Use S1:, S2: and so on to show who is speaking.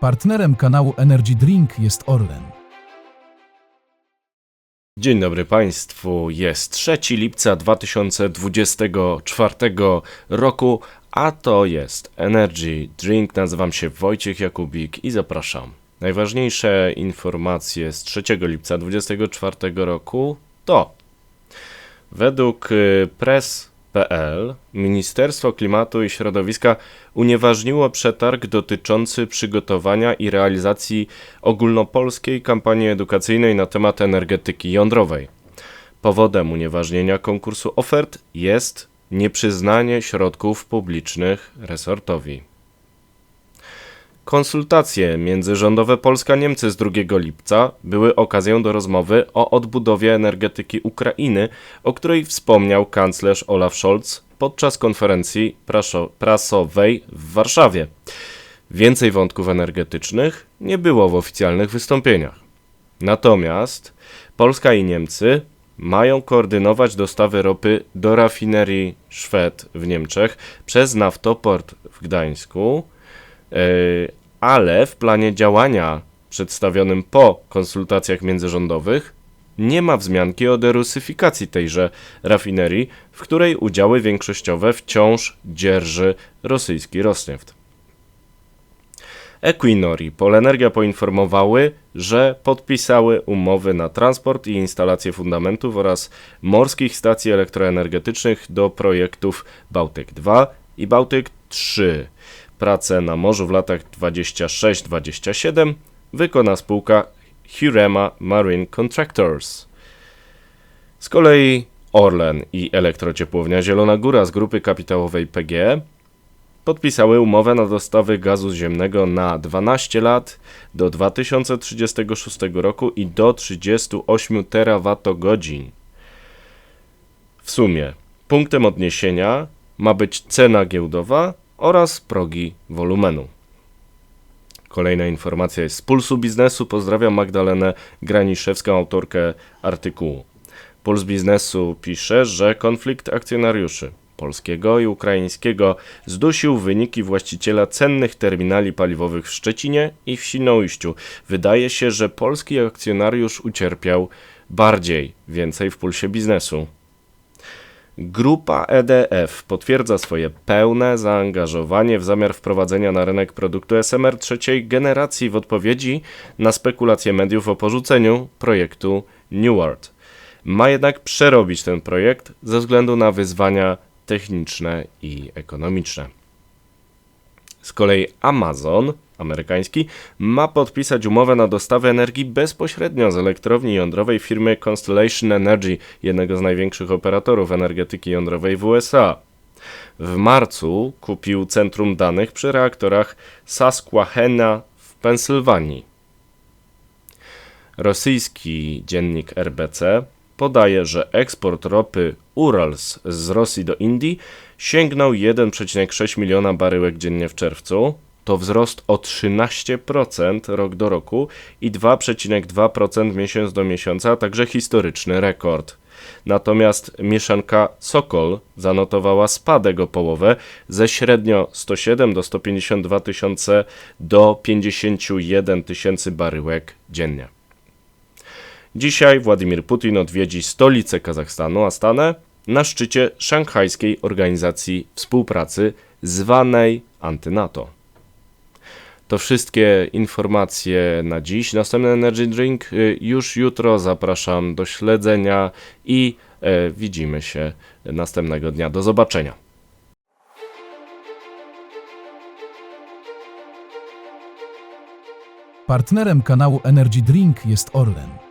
S1: Partnerem kanału Energy Drink jest Orlen.
S2: Dzień dobry Państwu. Jest 3 lipca 2024 roku, a to jest Energy Drink. Nazywam się Wojciech Jakubik i zapraszam. Najważniejsze informacje z 3 lipca 2024 roku to według y, press.pl Ministerstwo Klimatu i Środowiska unieważniło przetarg dotyczący przygotowania i realizacji ogólnopolskiej kampanii edukacyjnej na temat energetyki jądrowej. Powodem unieważnienia konkursu ofert jest nieprzyznanie środków publicznych resortowi. Konsultacje międzyrządowe Polska-Niemcy z 2 lipca były okazją do rozmowy o odbudowie energetyki Ukrainy, o której wspomniał kanclerz Olaf Scholz podczas konferencji prasowej w Warszawie. Więcej wątków energetycznych nie było w oficjalnych wystąpieniach. Natomiast Polska i Niemcy mają koordynować dostawy ropy do rafinerii Szwed w Niemczech przez naftoport w Gdańsku, yy, ale w planie działania przedstawionym po konsultacjach międzyrządowych nie ma wzmianki o derusyfikacji tejże rafinerii, w której udziały większościowe wciąż dzierży rosyjski Rosneft. Equinor i Polenergia poinformowały, że podpisały umowy na transport i instalację fundamentów oraz morskich stacji elektroenergetycznych do projektów Bałtyk 2 i Bałtyk 3. Pracę na morzu w latach 26-27 wykona spółka Hurema Marine Contractors. Z kolei Orlen i elektrociepłownia Zielona Góra z grupy kapitałowej PGE podpisały umowę na dostawy gazu ziemnego na 12 lat do 2036 roku i do 38 terawatogodzin. W sumie punktem odniesienia ma być cena giełdowa oraz progi wolumenu. Kolejna informacja jest z Pulsu Biznesu. Pozdrawiam Magdalenę Graniszewską, autorkę artykułu. Puls Biznesu pisze, że konflikt akcjonariuszy polskiego i ukraińskiego zdusił wyniki właściciela cennych terminali paliwowych w Szczecinie i w Świnoujściu. Wydaje się, że polski akcjonariusz ucierpiał bardziej. Więcej w Pulsie Biznesu. Grupa EDF potwierdza swoje pełne zaangażowanie w zamiar wprowadzenia na rynek produktu SMR trzeciej generacji w odpowiedzi na spekulacje mediów o porzuceniu projektu New World. Ma jednak przerobić ten projekt ze względu na wyzwania techniczne i ekonomiczne. Z kolei Amazon amerykański ma podpisać umowę na dostawę energii bezpośrednio z elektrowni jądrowej firmy Constellation Energy, jednego z największych operatorów energetyki jądrowej w USA. W marcu kupił centrum danych przy reaktorach Susquehanna w Pensylwanii. Rosyjski dziennik RBC podaje, że eksport ropy Urals z Rosji do Indii sięgnął 1,6 miliona baryłek dziennie w czerwcu. To wzrost o 13% rok do roku i 2,2% miesiąc do miesiąca, także historyczny rekord. Natomiast mieszanka Sokol zanotowała spadek o połowę ze średnio 107 do 152 tysiące do 51 tysięcy baryłek dziennie. Dzisiaj Władimir Putin odwiedzi stolicę Kazachstanu, Astanę, na szczycie Szanghajskiej Organizacji Współpracy zwanej Antynato. To wszystkie informacje na dziś. Następny Energy Drink y, już jutro. Zapraszam do śledzenia i e, widzimy się następnego dnia. Do zobaczenia.
S1: Partnerem kanału Energy Drink jest Orlen.